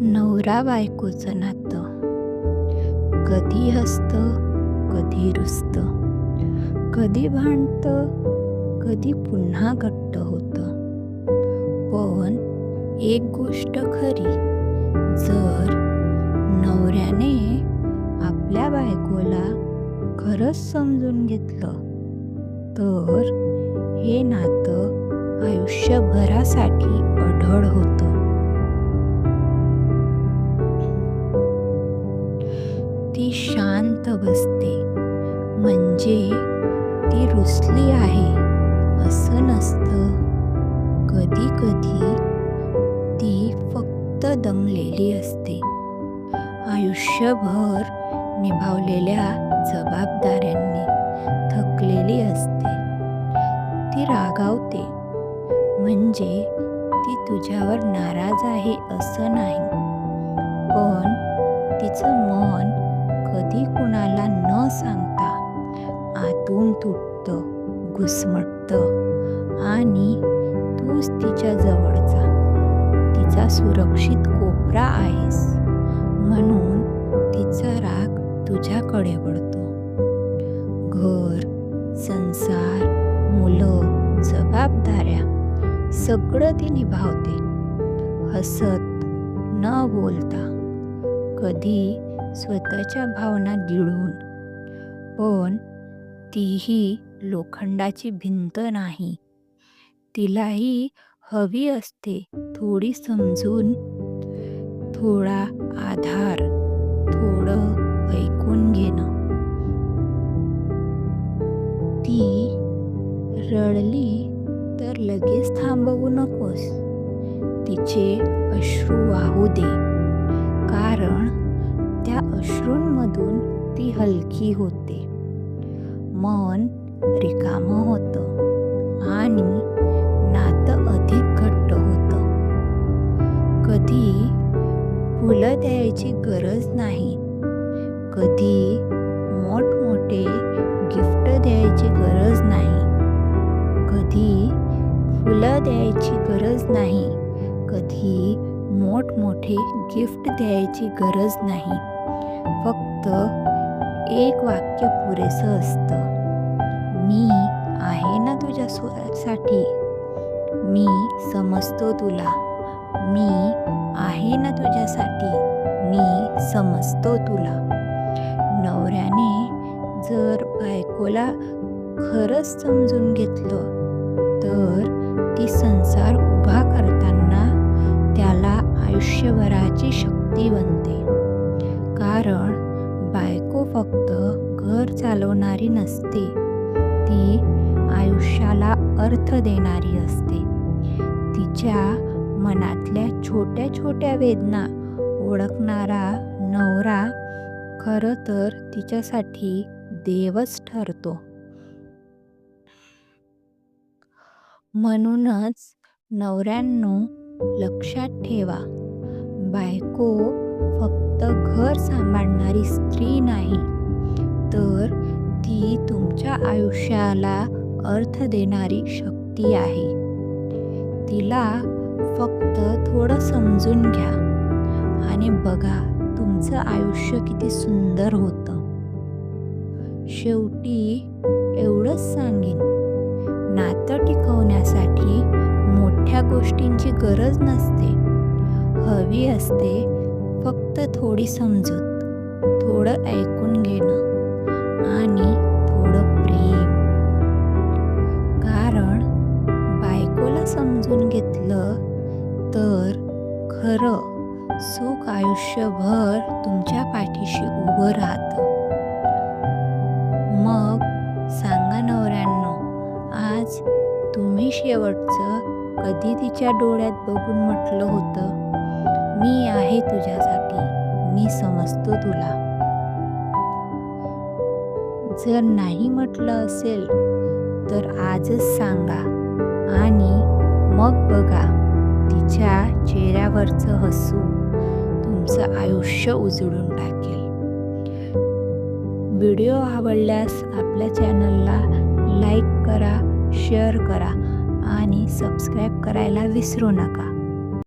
नवरा बायकोचं नातं. कधी हसतं कधी रुसतं. कधी भांडतं कधी पुन्हा घट्ट होतं. पण एक गोष्ट खरी जर नवऱ्याने आपल्या बायकोला खरंच समजून घेतलं तर हे नातं आयुष्यभरासाठी अढळ होतं. ती शांत बसते. म्हणजे ती रुसली आहे. असं नसतं. कधी कधी ती फक्त दमलेली असते. आयुष्यभर निभावलेल्या जबाबदाऱ्यांनी थकलेली असते. ती रागावते. म्हणजे ती तुझ्यावर नाराज आहे असं नाही. पण तिचं मन कधी कुणाला न सांगता आतून तुटतं घुसमटतं आणि तूच तिच्या जवळचा. तिचा सुरक्षित कोपरा आहेस म्हणून तिचा राग तुझ्याकडे वळतो. घर संसार मुलं जबाबदाऱ्या सगळं ती निभावते. हसत न बोलता कधी स्वतःच्या भावना गिळून पण तीही लोखंडाची भिंत नाही. तिलाही हवी असते थोडी समजून. थोडा आधार थोडं ऐकून घेणं. ती रडली तर लगेच थांबवू नकोस. तिचे अश्रू वाहू दे. ती हलकी होते. मन रिकामं होतं आणि नातं अधिक घट्ट होतं. कधी फुलं द्यायची गरज नाही कधी मोठमोठे गिफ्ट द्यायची गरज नाही कधी फुलं द्यायची गरज नाही कधी मोठमोठे गिफ्ट द्यायची गरज नाही. फक्त एक वाक्य पुरेसं असतं. मी आहे ना तुझ्या साठी मी समजतो तुला. मी आहे ना तुझ्यासाठी? मी समजतो तुला. नवऱ्याने जर बायकोला खरंच समजून घेतलं तर ती संसार उभा करताना त्याला आयुष्यभराची शक्ती बनते. कारण बायको करणारी नसते. ती आयुष्याला अर्थ देणारी असते. तिच्या मनातल्या छोट्या छोट्या वेदना ओळखणारा नवरा खरं तर तिच्यासाठी देवच ठरतो. म्हणूनच नवऱ्यांनो लक्षात ठेवा बायको फक्त घर सांभाळणारी स्त्री नाही तर ती तुमच्या आयुष्याला अर्थ देणारी शक्ती आहे. तिला फक्त थोडं समजून घ्या आणि बघा तुमचं आयुष्य किती सुंदर होतं. शेवटी एवढंच सांगेन. नातं टिकवण्यासाठी मोठ्या गोष्टींची गरज नसते. हवी असते फक्त थोडी समजूत थोडं ऐकून घेणं. आणि थोडं प्रेम. कारण बायकोला समजून घेतलं तर खरं सुख आयुष्यभर तुमच्या पाठीशी उभं राहतं. मग सांगा नवऱ्यांनो आज तुम्ही शेवटचं कधी तिच्या डोळ्यात बघून म्हटलं होतं? मी आहे तुझ्यासाठी मी समजतो तुला. जर नाही म्हटलं असेल तर आजच सांगा आणि मग बघा तिच्या चेहऱ्यावरचं हसू तुमचं आयुष्य उजळून टाकेल. व्हिडिओ आवडल्यास आपल्या चॅनलला लाईक करा शेअर करा आणि सबस्क्राईब करायला विसरू नका.